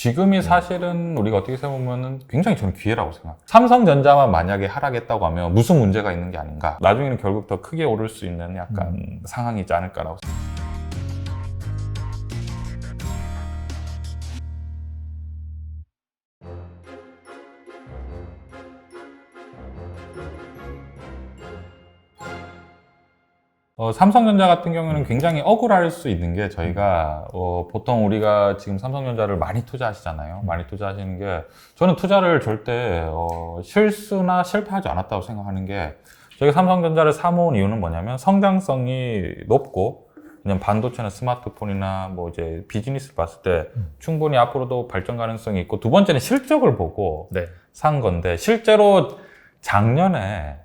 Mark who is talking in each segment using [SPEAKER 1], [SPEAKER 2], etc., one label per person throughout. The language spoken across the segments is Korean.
[SPEAKER 1] 지금이 사실은 우리가 어떻게 생각하면 굉장히 저는 기회라고 생각해요. 삼성전자만 만약에 하락했다고 하면 무슨 문제가 있는 게 아닌가. 나중에는 결국 더 크게 오를 수 있는 약간 상황이지 않을까라고 생각해요. 어, 삼성전자 같은 경우는 굉장히 억울할 수 있는 게 저희가 어, 보통 우리가 지금 삼성전자를 많이 투자하시잖아요. 많이 투자하시는 게 저는 투자를 절대 어, 실수나 실패하지 않았다고 생각하는 게 저희가 삼성전자를 사모은 이유는 뭐냐면 성장성이 높고 그냥 반도체나 스마트폰이나 뭐 이제 비즈니스를 봤을 때 충분히 앞으로도 발전 가능성이 있고 두 번째는 실적을 보고
[SPEAKER 2] 네.
[SPEAKER 1] 산 건데 실제로 작년에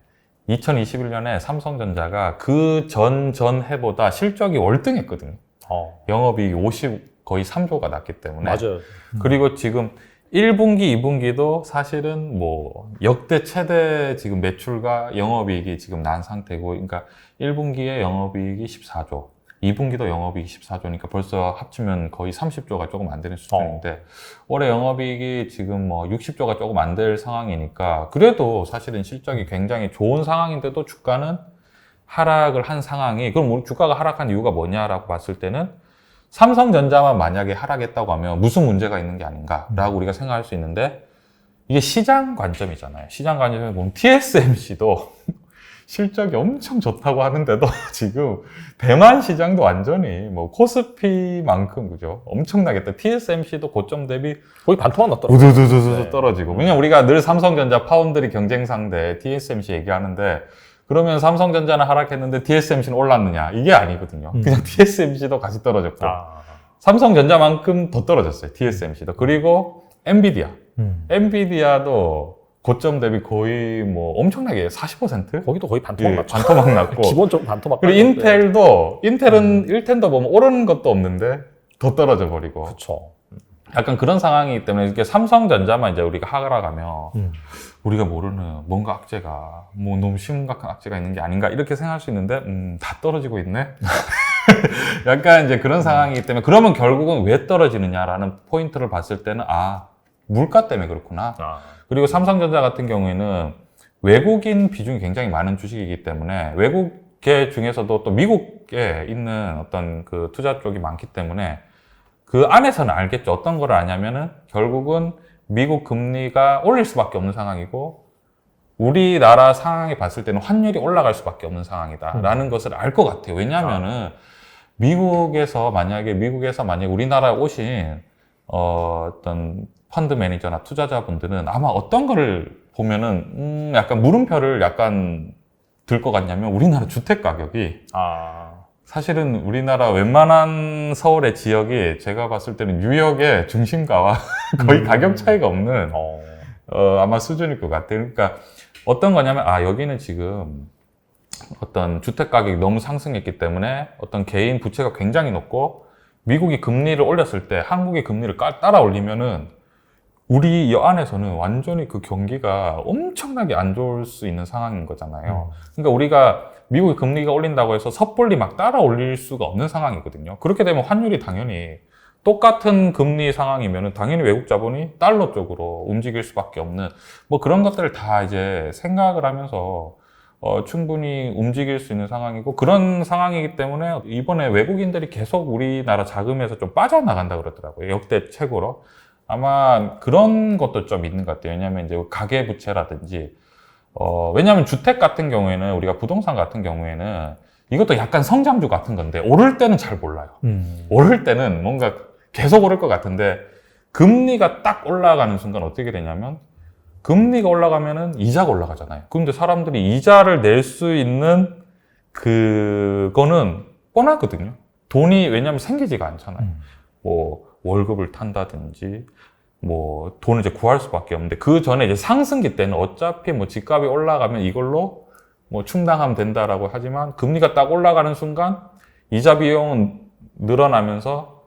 [SPEAKER 1] 2021년에 삼성전자가 그 전 전 해보다 실적이 월등했거든요.
[SPEAKER 2] 어,
[SPEAKER 1] 영업이익이 50 거의 3조가 났기 때문에
[SPEAKER 2] 맞아요.
[SPEAKER 1] 그리고 지금 1분기, 2분기도 사실은 뭐 역대 최대 지금 매출과 영업이익이 지금 난 상태고, 그러니까 1분기에 영업이익이 14조, 2분기도 영업이익이 14조니까 벌써 합치면 거의 30조가 조금 안 되는 수준인데 올해 영업이익이 지금 뭐 60조가 조금 안 될 상황이니까 그래도 사실은 실적이 굉장히 좋은 상황인데도 주가는 하락을 한 상황이 그럼 주가가 하락한 이유가 뭐냐라고 봤을 때는 삼성전자만 만약에 하락했다고 하면 무슨 문제가 있는 게 아닌가라고 우리가 생각할 수 있는데 이게 시장 관점이잖아요. 시장 관점에서 보면 TSMC도 실적이 엄청 좋다고 하는데도 지금 대만 시장도 완전히 뭐 코스피만큼 그죠? 엄청나겠다. TSMC도 고점 대비
[SPEAKER 2] 거의 반토막 났더라고요.
[SPEAKER 1] 우두두두두
[SPEAKER 2] 네.
[SPEAKER 1] 떨어지고. 왜냐면 우리가 늘 삼성전자 파운드리 경쟁 상대 TSMC 얘기하는데 그러면 삼성전자는 하락했는데 TSMC는 올랐느냐? 이게 아니거든요.
[SPEAKER 2] 음.
[SPEAKER 1] 그냥 TSMC도 같이 떨어졌고
[SPEAKER 2] 아,
[SPEAKER 1] 삼성전자만큼 더 떨어졌어요. TSMC도. 그리고 엔비디아.
[SPEAKER 2] 음.
[SPEAKER 1] 엔비디아도 고점 대비 거의 뭐 엄청나게 40%?
[SPEAKER 2] 거기도 거의 반토막
[SPEAKER 1] 예,
[SPEAKER 2] 났죠.
[SPEAKER 1] 반토막 났고.
[SPEAKER 2] 기본적으로 반토막.
[SPEAKER 1] 그리고
[SPEAKER 2] 났는데.
[SPEAKER 1] 인텔도 인텔은 1텐도 보면 오르는 것도 없는데 더 떨어져 버리고.
[SPEAKER 2] 그쵸.
[SPEAKER 1] 약간 그런 상황이기 때문에 이게 삼성전자만 이제 우리가 하락하면
[SPEAKER 2] 음.
[SPEAKER 1] 우리가 모르는 뭔가 악재가 뭐 너무 심각한 악재가 있는 게 아닌가 이렇게 생각할 수 있는데 음, 다 떨어지고 있네. 약간 이제 그런 상황이기 때문에 그러면 결국은 왜 떨어지느냐라는 포인트를 봤을 때는 아 물가 때문에 그렇구나.
[SPEAKER 2] 아,
[SPEAKER 1] 그리고 삼성전자 같은 경우에는 외국인 비중이 굉장히 많은 주식이기 때문에 외국계 중에서도 또 미국에 있는 어떤 그 투자 쪽이 많기 때문에 그 안에서는 알겠죠. 어떤 걸 아냐면은 결국은 미국 금리가 올릴 수밖에 없는 상황이고 우리나라 상황에 봤을 때는 환율이 올라갈 수밖에 없는 상황이다라는 것을 알 것 같아요. 왜냐하면은 미국에서 만약에 미국에서 만약에 우리나라에 오신 어, 어떤 펀드 매니저나 투자자분들은 아마 어떤 거를 보면은 음, 약간 물음표를 약간 들 것 같냐면 우리나라 주택 가격이
[SPEAKER 2] 아,
[SPEAKER 1] 사실은 우리나라 웬만한 서울의 지역이 제가 봤을 때는 뉴욕의 중심가와 거의
[SPEAKER 2] 음.
[SPEAKER 1] 가격 차이가 없는
[SPEAKER 2] 어,
[SPEAKER 1] 어, 아마 수준일 것 같아요. 그러니까 어떤 거냐면 아 여기는 지금 어떤 주택 가격이 너무 상승했기 때문에 어떤 개인 부채가 굉장히 높고 미국이 금리를 올렸을 때 한국이 금리를 까- 따라 올리면은 우리 이 안에서는 완전히 그 경기가 엄청나게 안 좋을 수 있는 상황인 거잖아요. 그러니까 우리가 미국이 금리가 올린다고 해서 섣불리 막 따라 올릴 수가 없는 상황이거든요. 그렇게 되면 환율이 당연히 똑같은 금리 상황이면 당연히 외국 자본이 달러 쪽으로 움직일 수밖에 없는 뭐 그런 것들을 다 이제 생각을 하면서 어, 충분히 움직일 수 있는 상황이고 그런 상황이기 때문에 이번에 외국인들이 계속 우리나라 자금에서 좀 빠져나간다 그러더라고요. 역대 최고로. 아마 그런 것도 좀 있는 것 같아요. 왜냐하면 이제 가계 부채라든지 어, 왜냐하면 주택 같은 경우에는 우리가 부동산 같은 경우에는 이것도 약간 성장주 같은 건데 오를 때는 잘 몰라요.
[SPEAKER 2] 음.
[SPEAKER 1] 오를 때는 뭔가 계속 오를 것 같은데 금리가 딱 올라가는 순간 어떻게 되냐면 금리가 올라가면은 이자가 올라가잖아요. 그런데 사람들이 이자를 낼 수 있는 그거는 뻔하거든요. 돈이 왜냐면 생기지가 않잖아요.
[SPEAKER 2] 음.
[SPEAKER 1] 뭐 월급을 탄다든지 뭐 돈을 이제 구할 수밖에 없는데 그 전에 이제 상승기 때는 어차피 뭐 집값이 올라가면 이걸로 뭐 충당하면 된다라고 하지만 금리가 딱 올라가는 순간 이자 비용은 늘어나면서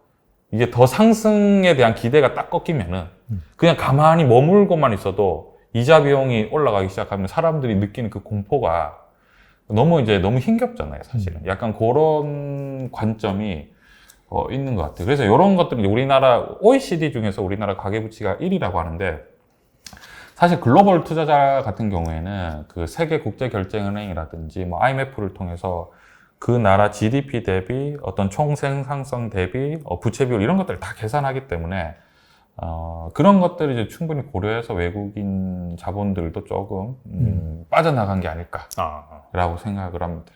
[SPEAKER 1] 이게 더 상승에 대한 기대가 딱 꺾이면은 그냥 가만히 머물고만 있어도 이자 비용이 올라가기 시작하면 사람들이 느끼는 그 공포가 너무 이제 너무 힘겹잖아요, 사실은. 약간 그런 관점이 어, 있는 것 같아요. 그래서 이런 것들은 우리나라 OECD 중에서 우리나라 가계부채가 1위라고 하는데 사실 글로벌 투자자 같은 경우에는 그 세계 국제 결제은행이라든지 뭐 IMF를 통해서 그 나라 GDP 대비 어떤 총 생산성 대비 어, 부채 비율 이런 것들을 다 계산하기 때문에 어, 그런 것들을 이제 충분히 고려해서 외국인 자본들도 조금 음, 빠져나간 게 아닐까라고
[SPEAKER 2] 아,
[SPEAKER 1] 생각을 합니다.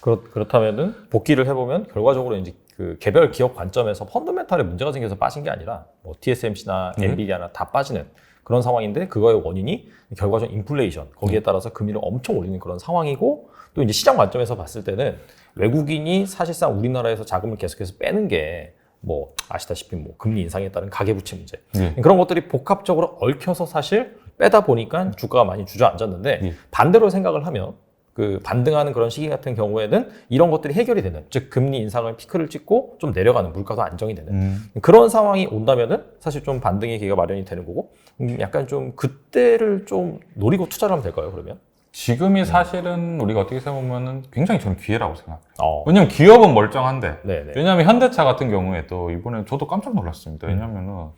[SPEAKER 2] 그렇, 그렇다면은 복귀를 해보면 결과적으로 이제 그 개별 기업 관점에서 펀더멘탈에 문제가 생겨서 빠진 게 아니라 뭐 TSMC나
[SPEAKER 1] 네.
[SPEAKER 2] 엔비디아나 다 빠지는 그런 상황인데 그거의 원인이 결과적인 인플레이션 거기에 따라서 금리를 엄청 올리는 그런 상황이고 또 이제 시장 관점에서 봤을 때는 외국인이 사실상 우리나라에서 자금을 계속해서 빼는 게 뭐 아시다시피 뭐 금리 인상에 따른 가계부채 문제
[SPEAKER 1] 예.
[SPEAKER 2] 그런 것들이 복합적으로 얽혀서 사실 빼다 보니까 주가가 많이 주저앉았는데
[SPEAKER 1] 예.
[SPEAKER 2] 반대로 생각을 하면 그 반등하는 그런 시기 같은 경우에는 이런 것들이 해결이 되는 즉 금리 인상을 피크를 찍고 좀 내려가는 물가도 안정이 되는
[SPEAKER 1] 음,
[SPEAKER 2] 그런 상황이 온다면은 사실 좀 반등의 기회가 마련이 되는 거고 음, 약간 좀 그때를 좀 노리고 투자를 하면 될까요 그러면?
[SPEAKER 1] 지금이 사실은 우리가 어떻게 생각하면은 굉장히 저는 기회라고 생각해요.
[SPEAKER 2] 어,
[SPEAKER 1] 왜냐면 기업은 멀쩡한데
[SPEAKER 2] 네네.
[SPEAKER 1] 왜냐하면 현대차 같은 경우에도 이번에 저도 깜짝 놀랐습니다. 왜냐하면은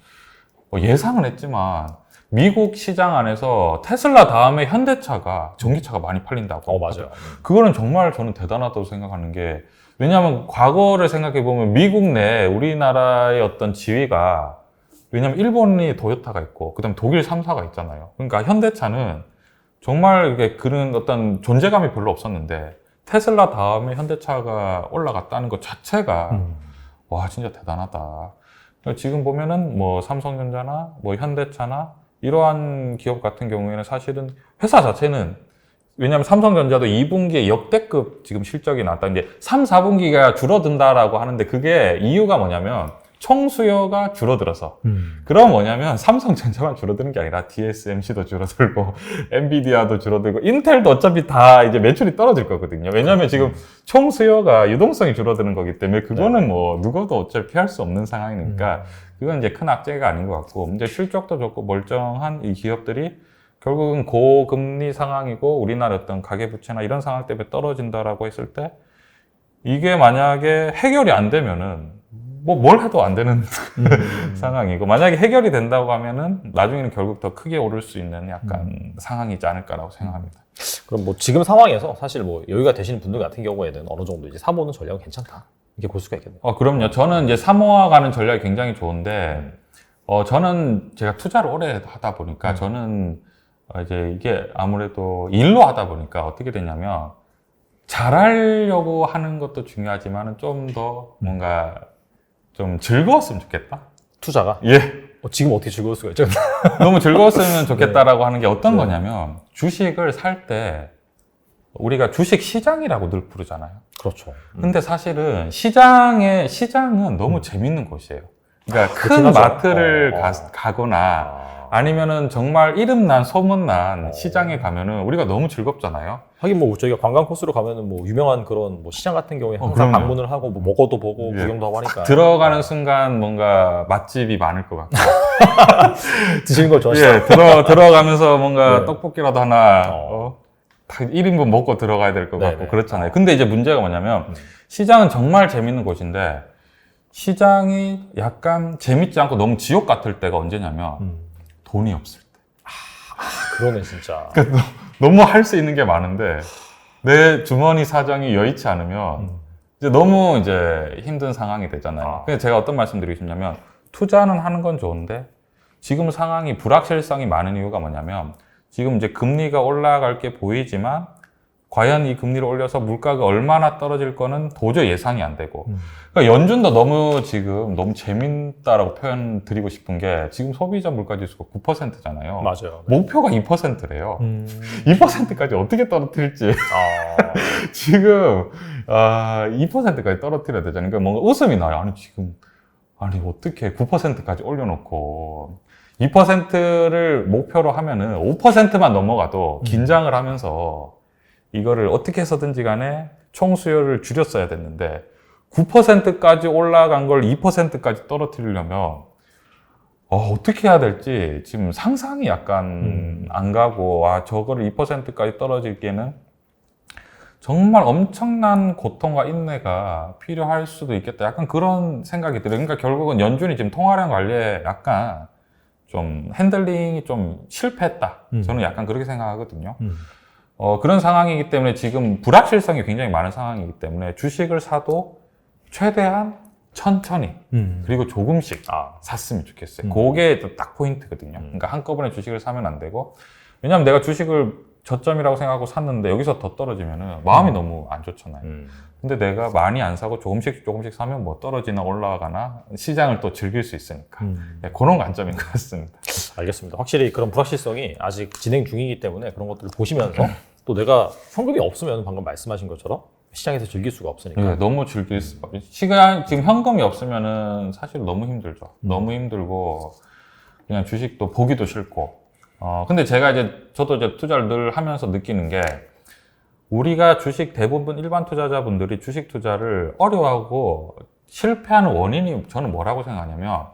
[SPEAKER 1] 뭐 예상은 했지만 미국 시장 안에서 테슬라 다음에 현대차가 전기차가 많이 팔린다고.
[SPEAKER 2] 어 맞아요.
[SPEAKER 1] 그거는 정말 저는 대단하다고 생각하는 게 왜냐하면 과거를 생각해 보면 미국 내 우리나라의 어떤 지위가 왜냐하면 일본이 도요타가 있고 그다음 에 독일 3사가 있잖아요. 그러니까 현대차는 정말 이게 그런 어떤 존재감이 별로 없었는데 테슬라 다음에 현대차가 올라갔다는 것 자체가
[SPEAKER 2] 음.
[SPEAKER 1] 와 진짜 대단하다. 지금 보면은 뭐 삼성전자나 뭐 현대차나 이러한 기업 같은 경우에는 사실은 회사 자체는 왜냐하면 삼성전자도 2분기에 역대급 지금 실적이 나왔다. 이제 3, 4분기가 줄어든다라고 하는데 그게 이유가 뭐냐면 총 수요가 줄어들어서
[SPEAKER 2] 음.
[SPEAKER 1] 그럼 뭐냐면 삼성전자만 줄어드는 게 아니라 TSMC도 줄어들고 엔비디아도 줄어들고 인텔도 어차피 다 이제 매출이 떨어질 거거든요. 왜냐하면 지금 총 수요가 유동성이 줄어드는 거기 때문에 그거는 뭐 누구도 어차피 피할 수 없는 상황이니까 그건 이제 큰 악재가 아닌 것 같고 이제 실적도 좋고 멀쩡한 이 기업들이 결국은 고금리 상황이고 우리나라 어떤 가계부채나 이런 상황 때문에 떨어진다라고 했을 때 이게 만약에 해결이 안 되면은 뭐 뭘 해도 안 되는 상황이고 만약에 해결이 된다고 하면은 나중에는 결국 더 크게 오를 수 있는 약간 상황이지 않을까라고 생각합니다.
[SPEAKER 2] 그럼 뭐 지금 상황에서 사실 뭐 여유가 되시는 분들 같은 경우에는 어느 정도 이제 사모는 전략은 괜찮다 이렇게 볼 수가 있겠네요.
[SPEAKER 1] 어 그럼요. 저는 이제 사모아가는 전략이 굉장히 좋은데 어 저는 제가 투자를 오래 하다 보니까 저는 어, 이제 이게 아무래도 일로 하다 보니까 어떻게 되냐면 잘하려고 하는 것도 중요하지만은 좀더 뭔가 좀 즐거웠으면 좋겠다.
[SPEAKER 2] 투자가
[SPEAKER 1] 예.
[SPEAKER 2] 어, 지금 어떻게 즐거울 수가 있죠?
[SPEAKER 1] 너무 즐거웠으면 좋겠다라고 하는 게 어떤
[SPEAKER 2] 네.
[SPEAKER 1] 거냐면 주식을 살 때 우리가 주식 시장이라고 늘 부르잖아요.
[SPEAKER 2] 그렇죠.
[SPEAKER 1] 근데 사실은 시장의 시장은 너무 재밌는 곳이에요. 그러니까
[SPEAKER 2] 그렇긴
[SPEAKER 1] 큰
[SPEAKER 2] 하죠.
[SPEAKER 1] 마트를
[SPEAKER 2] 어, 어.
[SPEAKER 1] 가, 가거나
[SPEAKER 2] 아,
[SPEAKER 1] 아니면은 정말 이름난 소문난
[SPEAKER 2] 어.
[SPEAKER 1] 시장에 가면은 우리가 너무 즐겁잖아요.
[SPEAKER 2] 하긴 뭐 저희가 관광 코스로 가면은 뭐 유명한 그런 뭐 시장 같은 경우에
[SPEAKER 1] 어,
[SPEAKER 2] 항상
[SPEAKER 1] 그럼요.
[SPEAKER 2] 방문을 하고 뭐 먹어도 보고
[SPEAKER 1] 예.
[SPEAKER 2] 구경도 하고 하니까
[SPEAKER 1] 들어가는 순간 뭔가 맛집이 많을 것 같고,
[SPEAKER 2] 드시는 걸 좋아하시죠?
[SPEAKER 1] 예, 들어 들어가면서 뭔가
[SPEAKER 2] 네.
[SPEAKER 1] 떡볶이라도 하나
[SPEAKER 2] 어.
[SPEAKER 1] 어, 딱 1인분 먹고 들어가야 될 것
[SPEAKER 2] 네네.
[SPEAKER 1] 같고 그렇잖아요. 근데 이제 문제가 뭐냐면
[SPEAKER 2] 음.
[SPEAKER 1] 시장은 정말 재밌는 곳인데 시장이 약간 재밌지 않고 너무 지옥 같을 때가 언제냐면
[SPEAKER 2] 음.
[SPEAKER 1] 돈이 없을 때.
[SPEAKER 2] 그러네 진짜.
[SPEAKER 1] 그러니까 너무 할 수 있는 게 많은데 내 주머니 사정이 여의치 않으면
[SPEAKER 2] 음.
[SPEAKER 1] 이제 너무 이제 힘든 상황이 되잖아요.
[SPEAKER 2] 아.
[SPEAKER 1] 그래서 제가 어떤 말씀드리고 싶냐면 투자는 하는 건 좋은데 지금 상황이 불확실성이 많은 이유가 뭐냐면 지금 이제 금리가 올라갈 게 보이지만 과연 이 금리를 올려서 물가가 얼마나 떨어질 거는 도저히 예상이 안 되고
[SPEAKER 2] 음.
[SPEAKER 1] 그러니까 연준도 너무 지금 너무 재밌다라고 표현 드리고 싶은 게 지금 소비자 물가 지수가 9%잖아요.
[SPEAKER 2] 맞아요.
[SPEAKER 1] 목표가 2%래요.
[SPEAKER 2] 음.
[SPEAKER 1] 2%까지 어떻게 떨어뜨릴지
[SPEAKER 2] 아,
[SPEAKER 1] 지금 아 2%까지 떨어뜨려야 되잖아요. 그러니까 뭔가 웃음이 나요. 아니 지금 아니 어떻게 9%까지 올려놓고 2%를 목표로 하면은 5%만 넘어가도 긴장을 하면서 이거를 어떻게 해서든지 간에 총 수요를 줄였어야 됐는데 9%까지 올라간 걸 2%까지 떨어뜨리려면 어, 어떻게 해야 될지 지금 상상이 약간
[SPEAKER 2] 음.
[SPEAKER 1] 안 가고 와 저거를 2%까지 떨어질게는 정말 엄청난 고통과 인내가 필요할 수도 있겠다. 약간 그런 생각이 들어요. 그러니까 결국은 연준이 지금 통화량 관리에 약간 좀 핸들링이 좀 실패했다.
[SPEAKER 2] 음.
[SPEAKER 1] 저는 약간 그렇게 생각하거든요.
[SPEAKER 2] 음.
[SPEAKER 1] 어, 그런 상황이기 때문에 지금 불확실성이 굉장히 많은 상황이기 때문에 주식을 사도 최대한 천천히
[SPEAKER 2] 음.
[SPEAKER 1] 그리고 조금씩
[SPEAKER 2] 아.
[SPEAKER 1] 샀으면 좋겠어요.
[SPEAKER 2] 음.
[SPEAKER 1] 그게 또딱 포인트거든요.
[SPEAKER 2] 음.
[SPEAKER 1] 그러니까 한꺼번에 주식을 사면 안 되고 왜냐하면 내가 주식을 저점이라고 생각하고 샀는데 여기서 더 떨어지면은 마음이 너무 안 좋잖아요.
[SPEAKER 2] 음.
[SPEAKER 1] 근데 내가 많이 안 사고 조금씩 조금씩 사면 뭐 떨어지나 올라가나 시장을 또 즐길 수 있으니까
[SPEAKER 2] 음.
[SPEAKER 1] 네, 그런 관점인 것 같습니다.
[SPEAKER 2] 알겠습니다. 확실히 그런 불확실성이 아직 진행 중이기 때문에 그런 것들을 보시면서 또 내가 현금이 없으면 방금 말씀하신 것처럼 시장에서 즐길 수가 없으니까.
[SPEAKER 1] 네, 너무 즐길 수밖에. 시간 지금 현금이 없으면은 사실 너무 힘들죠.
[SPEAKER 2] 음.
[SPEAKER 1] 너무 힘들고 그냥 주식도 보기도 싫고. 어 근데 제가 이제 저도 이제 투자를 늘 하면서 느끼는 게 우리가 주식 대부분 일반 투자자분들이 주식 투자를 어려워하고 실패하는 원인이 저는 뭐라고 생각하냐면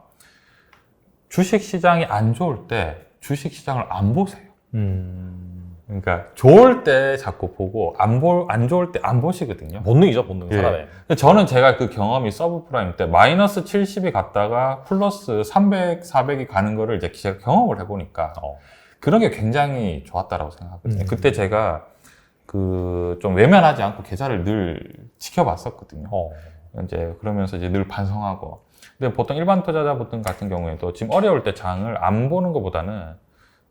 [SPEAKER 1] 주식 시장이 안 좋을 때 주식 시장을 안 보세요.
[SPEAKER 2] 음.
[SPEAKER 1] 그러니까 좋을 때 자꾸 보고 안 볼 안 좋을 때 안 보시거든요.
[SPEAKER 2] 본능이죠, 본능
[SPEAKER 1] 예.
[SPEAKER 2] 사람의.
[SPEAKER 1] 근데 저는 제가 그 경험이 서브프라임 때 마이너스 70이 갔다가 플러스 300, 400이 가는 거를 이제 제가 경험을 해보니까
[SPEAKER 2] 어.
[SPEAKER 1] 그런 게 굉장히 좋았다라고 생각하거든요.
[SPEAKER 2] 음.
[SPEAKER 1] 그때 제가 그 좀 외면하지 않고 계좌를 늘 지켜봤었거든요.
[SPEAKER 2] 어.
[SPEAKER 1] 이제 그러면서 이제 늘 반성하고. 근데 보통 일반 투자자분들 같은 경우에도 지금 어려울 때 장을 안 보는 것보다는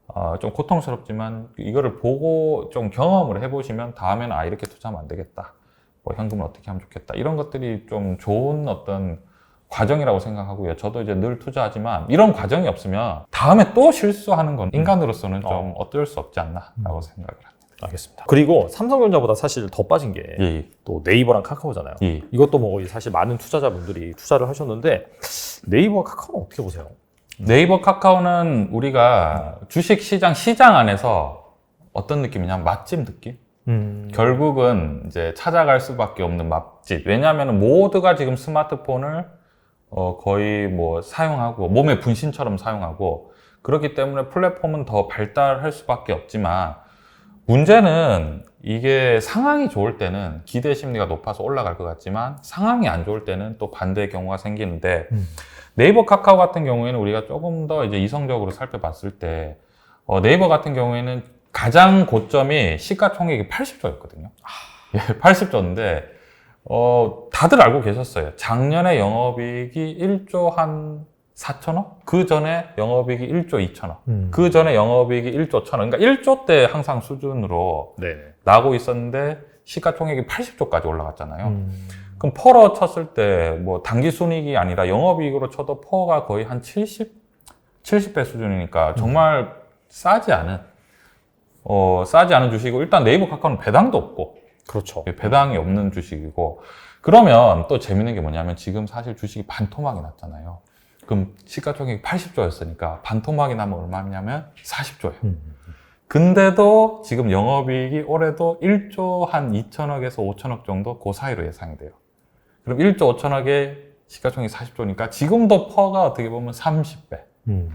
[SPEAKER 1] 어, 좀 고통스럽지만 이거를 보고 좀 경험을 해보시면 다음에는 아 이렇게 투자하면 안 되겠다. 뭐 현금을 어떻게 하면 좋겠다. 이런 것들이 좀 좋은 어떤 과정이라고 생각하고요. 저도 이제 늘 투자하지만 이런 과정이 없으면 다음에 또 실수하는 건 인간으로서는 좀 어 쩔 수 없지 않나라고 생각을 합니다.
[SPEAKER 2] 알겠습니다. 그리고 삼성전자보다 사실 더 빠진 게 또
[SPEAKER 1] 예,
[SPEAKER 2] 네이버랑 카카오잖아요.
[SPEAKER 1] 예.
[SPEAKER 2] 이것도 뭐 사실 많은 투자자분들이 투자를 하셨는데 네이버와 카카오는 어떻게 보세요?
[SPEAKER 1] 네이버 카카오는 우리가 주식 시장 시장 안에서 어떤 느낌이냐면 맛집 느낌?
[SPEAKER 2] 음.
[SPEAKER 1] 결국은 이제 찾아갈 수밖에 없는 맛집. 왜냐하면 모두가 지금 스마트폰을 어, 거의 뭐 사용하고 몸의 분신처럼 사용하고 그렇기 때문에 플랫폼은 더 발달할 수밖에 없지만 문제는 이게 상황이 좋을 때는 기대 심리가 높아서 올라갈 것 같지만 상황이 안 좋을 때는 또 반대의 경우가 생기는데
[SPEAKER 2] 음.
[SPEAKER 1] 네이버 카카오 같은 경우에는 우리가 조금 더 이제 이성적으로 살펴봤을 때 어, 네이버 같은 경우에는 가장 고점이 시가총액이 80조였거든요. 예, 80조인데 어, 다들 알고 계셨어요. 작년에 영업이익이 1조 한 4천억? 그 전에 영업이익이 1조 2천억.
[SPEAKER 2] 음.
[SPEAKER 1] 그 전에 영업이익이 1조 1천억. 그러니까 1조 때 항상 수준으로
[SPEAKER 2] 네.
[SPEAKER 1] 나고 있었는데 시가총액이 80조까지 올라갔잖아요.
[SPEAKER 2] 음.
[SPEAKER 1] 그럼 퍼로 쳤을 때 뭐 단기 순이익이 아니라 영업이익으로 쳐도 퍼가 거의 한 70, 70배 수준이니까 정말 싸지 않은 어 싸지 않은 주식이고 일단 네이버 카카오는 배당도 없고
[SPEAKER 2] 그렇죠.
[SPEAKER 1] 배당이 없는 주식이고 그러면 또 재밌는 게 뭐냐면 지금 사실 주식이 반토막이 났잖아요. 그럼 시가총액이 80조였으니까 반토막이 나면 얼마냐면 40조예요.
[SPEAKER 2] 음.
[SPEAKER 1] 근데도 지금 영업이익이 올해도 1조 한 2천억에서 5천억 정도 그 사이로 예상이 돼요. 그럼 1조 5천억에 시가총액 40조니까 지금도 퍼가 어떻게 보면 30배
[SPEAKER 2] 음.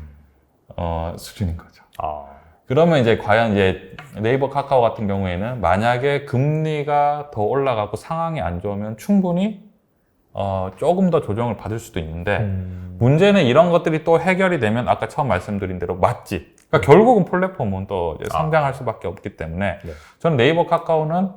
[SPEAKER 1] 어, 수준인 거죠.
[SPEAKER 2] 아.
[SPEAKER 1] 그러면 이제 과연 이제 네이버 카카오 같은 경우에는 만약에 금리가 더 올라가고 상황이 안 좋으면 충분히 어, 조금 더 조정을 받을 수도 있는데
[SPEAKER 2] 음.
[SPEAKER 1] 문제는 이런 것들이 또 해결이 되면 아까 처음 말씀드린 대로 맛집. 그러니까 결국은 플랫폼은 또
[SPEAKER 2] 아.
[SPEAKER 1] 성장할 수밖에 없기 때문에
[SPEAKER 2] 네.
[SPEAKER 1] 저는 네이버 카카오는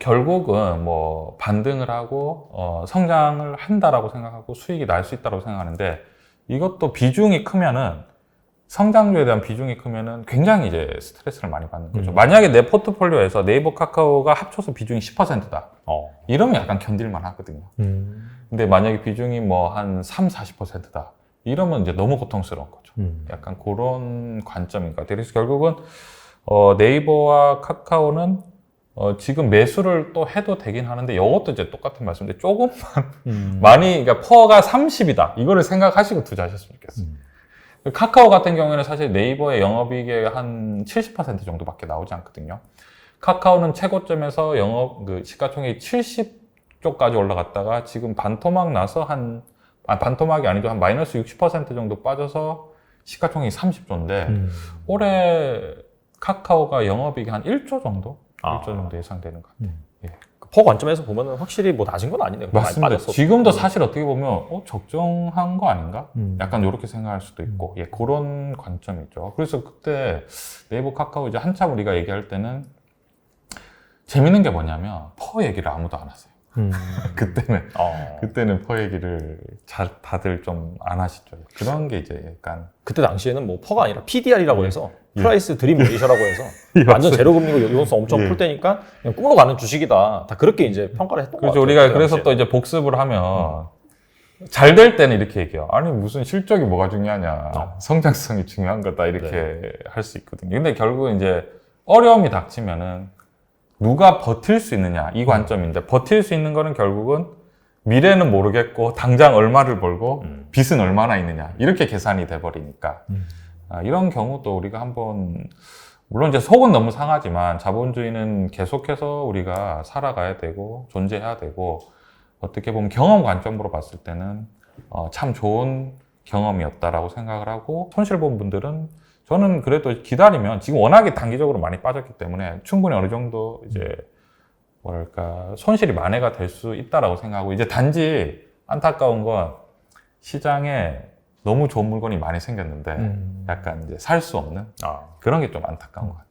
[SPEAKER 1] 결국은 뭐 반등을 하고 어, 성장을 한다라고 생각하고 수익이 날 수 있다고 생각하는데 이것도 비중이 크면은 성장률에 대한 비중이 크면은 굉장히 이제 스트레스를 많이 받는 거죠.
[SPEAKER 2] 음.
[SPEAKER 1] 만약에 내 포트폴리오에서 네이버 카카오가 합쳐서 비중이 10%다.
[SPEAKER 2] 어.
[SPEAKER 1] 이러면 약간 견딜만 하거든요.
[SPEAKER 2] 음.
[SPEAKER 1] 근데 만약에 비중이 뭐 한 3, 40%다. 이러면 이제 너무 고통스러운 거죠.
[SPEAKER 2] 음.
[SPEAKER 1] 약간 그런 관점인 것 같아요. 그래서 결국은 어, 네이버와 카카오는 어, 지금 매수를 또 해도 되긴 하는데 이것도 이제 똑같은 말씀인데 조금
[SPEAKER 2] 음.
[SPEAKER 1] 많이 그러니까 퍼가 30이다. 이거를 생각하시고 투자하셨으면 좋겠어요.
[SPEAKER 2] 음.
[SPEAKER 1] 카카오 같은 경우에는 사실 네이버의 영업이익의 한 70% 정도밖에 나오지 않거든요. 카카오는 최고점에서 영업 그 시가총액이 70조까지 올라갔다가 지금 반토막 나서 한 아, 반토막이 아니죠 한 마이너스 60% 정도 빠져서 시가총액이 30조인데
[SPEAKER 2] 음.
[SPEAKER 1] 올해 카카오가 영업이익이 한 1조 정도
[SPEAKER 2] 아.
[SPEAKER 1] 1조 정도 예상되는 것 같아요.
[SPEAKER 2] 그퍼 관점에서 보면은 확실히 뭐 낮은 건 아니네요. 많이
[SPEAKER 1] 맞습니다.
[SPEAKER 2] 빠졌어.
[SPEAKER 1] 지금도 사실 어떻게 보면 어, 적정한 거 아닌가?
[SPEAKER 2] 음.
[SPEAKER 1] 약간 이렇게 생각할 수도 있고, 예, 그런 관점이죠. 그래서 그때 네이버 카카오 이제 한참 우리가 얘기할 때는 재밌는 게 뭐냐면 퍼 얘기를 아무도 안 하세요.
[SPEAKER 2] 음.
[SPEAKER 1] 그때는
[SPEAKER 2] 어.
[SPEAKER 1] 그때는 퍼 얘기를 잘 다들 좀 안 하시죠. 그런 게 이제 약간
[SPEAKER 2] 그때 당시에는 뭐 퍼가 아니라 PDR이라고 해서
[SPEAKER 1] 예.
[SPEAKER 2] 프라이스 드림 레이셔라고 해서
[SPEAKER 1] 예,
[SPEAKER 2] 완전 제로 금리고 엄청
[SPEAKER 1] 예.
[SPEAKER 2] 풀 때니까 그냥 꿈으로 가는 주식이다. 다 그렇게 이제 평가를 했던
[SPEAKER 1] 그렇죠.
[SPEAKER 2] 것 같아요.
[SPEAKER 1] 우리가 그래서. 또 이제 복습을 하면 잘 될 때는 이렇게 얘기해요. 아니 무슨 실적이 뭐가 중요하냐,
[SPEAKER 2] 어.
[SPEAKER 1] 성장성이 중요한 거다 이렇게 할수 있거든요. 근데 결국 이제 어려움이 닥치면은 누가 버틸 수 있느냐 이 관점인데 버틸 수 있는 거는 결국은 미래는 모르겠고 당장 얼마를 벌고
[SPEAKER 2] 음.
[SPEAKER 1] 빚은 얼마나 있느냐 이렇게 계산이 돼 버리니까
[SPEAKER 2] 음.
[SPEAKER 1] 아, 이런 경우도 우리가 한번 물론 이제 속은 너무 상하지만 자본주의는 계속해서 우리가 살아가야 되고 존재해야 되고 어떻게 보면 경험 관점으로 봤을 때는 어, 참 좋은 경험이었다라고 생각을 하고 손실 본 분들은 저는 그래도 기다리면 지금 워낙에 단기적으로 많이 빠졌기 때문에 충분히 어느 정도 이제 뭐랄까 손실이 만회가 될 수 있다라고 생각하고 이제 단지 안타까운 건 시장에 너무 좋은 물건이 많이 생겼는데
[SPEAKER 2] 음.
[SPEAKER 1] 약간 이제 살 수 없는
[SPEAKER 2] 아.
[SPEAKER 1] 그런 게 좀 안타까운 것 같아요.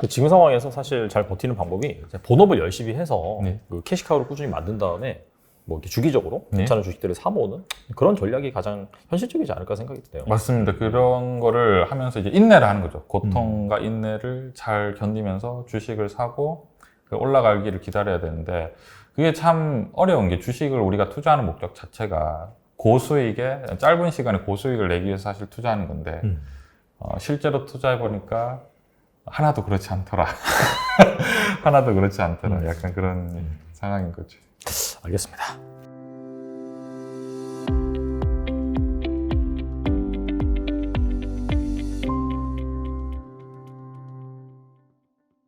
[SPEAKER 2] 그 지금 상황에서 사실 잘 버티는 방법이 본업을 열심히 해서
[SPEAKER 1] 네.
[SPEAKER 2] 그 캐시카우를 꾸준히 만든 다음에 뭐 이렇게 주기적으로
[SPEAKER 1] 네.
[SPEAKER 2] 괜찮은 주식들을 사모으는 그런 전략이 가장 현실적이지 않을까 생각이 드네요.
[SPEAKER 1] 맞습니다. 그런 거를 하면서 이제 인내를 하는 거죠. 고통과 인내를 잘 견디면서 주식을 사고 그 올라가기를 기다려야 되는데 그게 참 어려운 게 주식을 우리가 투자하는 목적 자체가 고수익에 짧은 시간에 고수익을 내기 위해서 사실 투자하는 건데
[SPEAKER 2] 음.
[SPEAKER 1] 어, 실제로 투자해 보니까 하나도 그렇지 않더라. 하나도 그렇지 않더라.
[SPEAKER 2] 음.
[SPEAKER 1] 약간 그런 상황인 거죠.
[SPEAKER 2] 알겠습니다.